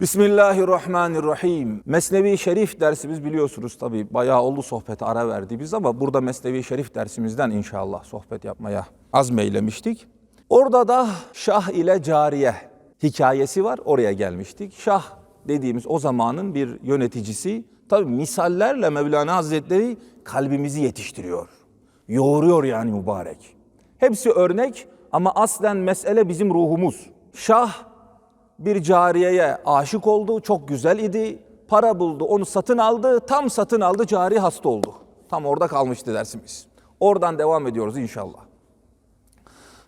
Bismillahirrahmanirrahim. Mesnevi Şerif dersimiz biliyorsunuz tabi bayağı oldu sohbete ara verdiğimiz ama burada Mesnevi Şerif dersimizden inşallah sohbet yapmaya azmeylemiştik. Orada da Şah ile Cariye hikayesi var oraya gelmiştik. Şah dediğimiz o zamanın bir yöneticisi tabi misallerle Mevlana Hazretleri kalbimizi yetiştiriyor. Yoğuruyor yani mübarek. Hepsi örnek ama aslen mesele bizim ruhumuz. Şah bir cariyeye aşık oldu, çok güzel idi. Para buldu, onu satın aldı. Tam satın aldı, cari hasta oldu. Tam orada kalmıştı dersimiz. Oradan devam ediyoruz inşallah.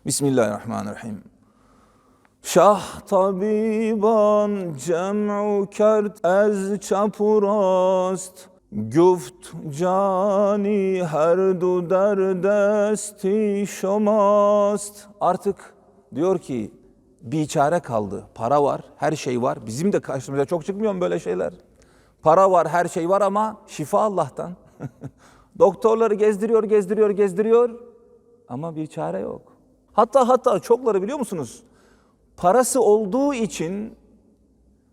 Bismillahirrahmanirrahim. Şah tabiban cem'u kert ez çapurast Güft cani her du derdesti şomast Artık diyor ki bir çare kaldı. Para var, her şey var. Bizim de karşımıza çok çıkmıyor mu böyle şeyler? Para var, her şey var ama şifa Allah'tan. Doktorları gezdiriyor, gezdiriyor, gezdiriyor ama bir çare yok. Hatta hatta çokları biliyor musunuz? Parası olduğu için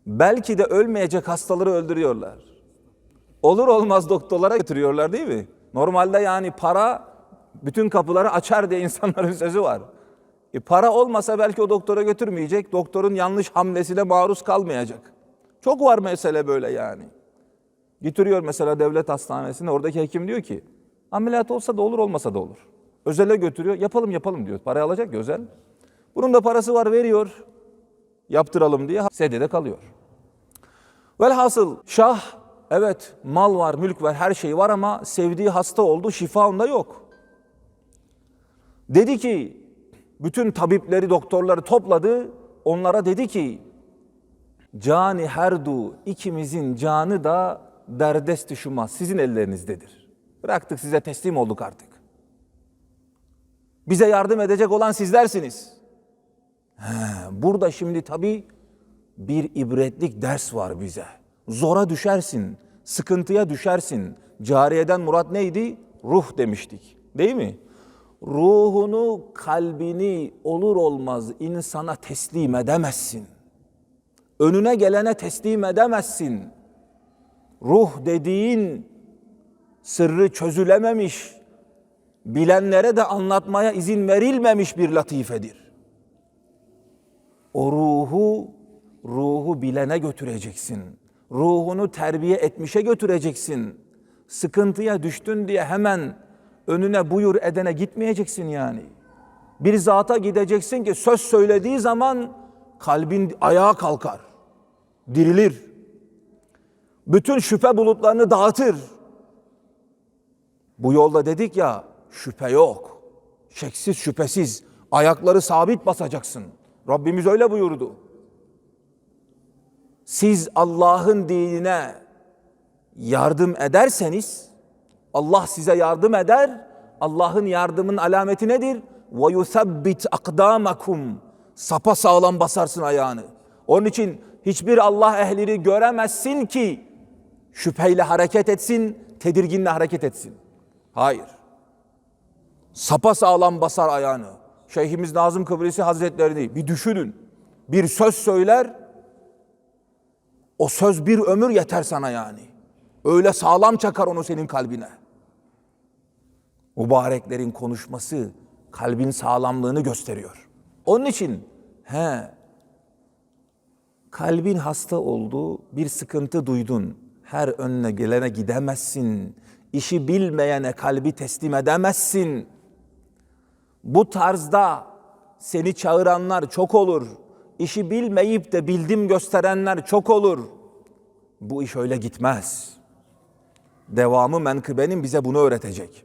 belki de ölmeyecek hastaları öldürüyorlar. Olur olmaz doktorlara götürüyorlar değil mi? Normalde yani para bütün kapıları açar diye insanların sözü var. E para olmasa belki o doktora götürmeyecek. Doktorun yanlış hamlesine maruz kalmayacak. Çok var mesele böyle yani. Getiriyor mesela devlet hastanesine oradaki hekim diyor ki ameliyat olsa da olur olmasa da olur. Özele götürüyor yapalım yapalım diyor. Parayı alacak ya özel. Bunun da parası var veriyor. Yaptıralım diye sedyede kalıyor. Velhasıl şah evet mal var mülk var her şey var ama sevdiği hasta oldu şifa onda yok. Dedi ki bütün tabipleri doktorları topladı onlara dedi ki Cani herdu ikimizin canı da derdesti şuma sizin ellerinizdedir. Bıraktık size teslim olduk artık. Bize yardım edecek olan sizlersiniz. He, burada şimdi tabii bir ibretlik ders var bize. Zora düşersin, sıkıntıya düşersin. Cariyeden murat neydi? Ruh demiştik. Değil mi? Ruhunu, kalbini olur olmaz insana teslim edemezsin. Önüne gelene teslim edemezsin. Ruh dediğin sırrı çözülememiş, bilenlere de anlatmaya izin verilmemiş bir latifedir. O ruhu, ruhu bilene götüreceksin. Ruhunu terbiye etmişe götüreceksin. Sıkıntıya düştün diye hemen önüne buyur edene gitmeyeceksin yani. Bir zata gideceksin ki söz söylediği zaman kalbin ayağa kalkar. Dirilir. Bütün şüphe bulutlarını dağıtır. Bu yolda dedik ya şüphe yok. Şeksiz şüphesiz ayakları sabit basacaksın. Rabbimiz öyle buyurdu. Siz Allah'ın dinine yardım ederseniz Allah size yardım eder. Allah'ın yardımın alameti nedir? Ve yusabbit akdamakum. Sapa sağlam basarsın ayağını. Onun için hiçbir Allah ehlini göremezsin ki şüpheyle hareket etsin, tedirginle hareket etsin. Hayır. Sapa sağlam basar ayağını. Şeyhimiz Nazım Kıbrisi Hazretlerini bir düşünün. Bir söz söyler, o söz bir ömür yeter sana yani. Öyle sağlam çakar onu senin kalbine. Mübareklerin konuşması kalbin sağlamlığını gösteriyor. Onun için he kalbin hasta oldu, bir sıkıntı duydun. Her önüne gelene gidemezsin. İşi bilmeyene kalbi teslim edemezsin. Bu tarzda seni çağıranlar çok olur. İşi bilmeyip de bildim gösterenler çok olur. Bu iş öyle gitmez. Devamı menkıbenin bize bunu öğretecek.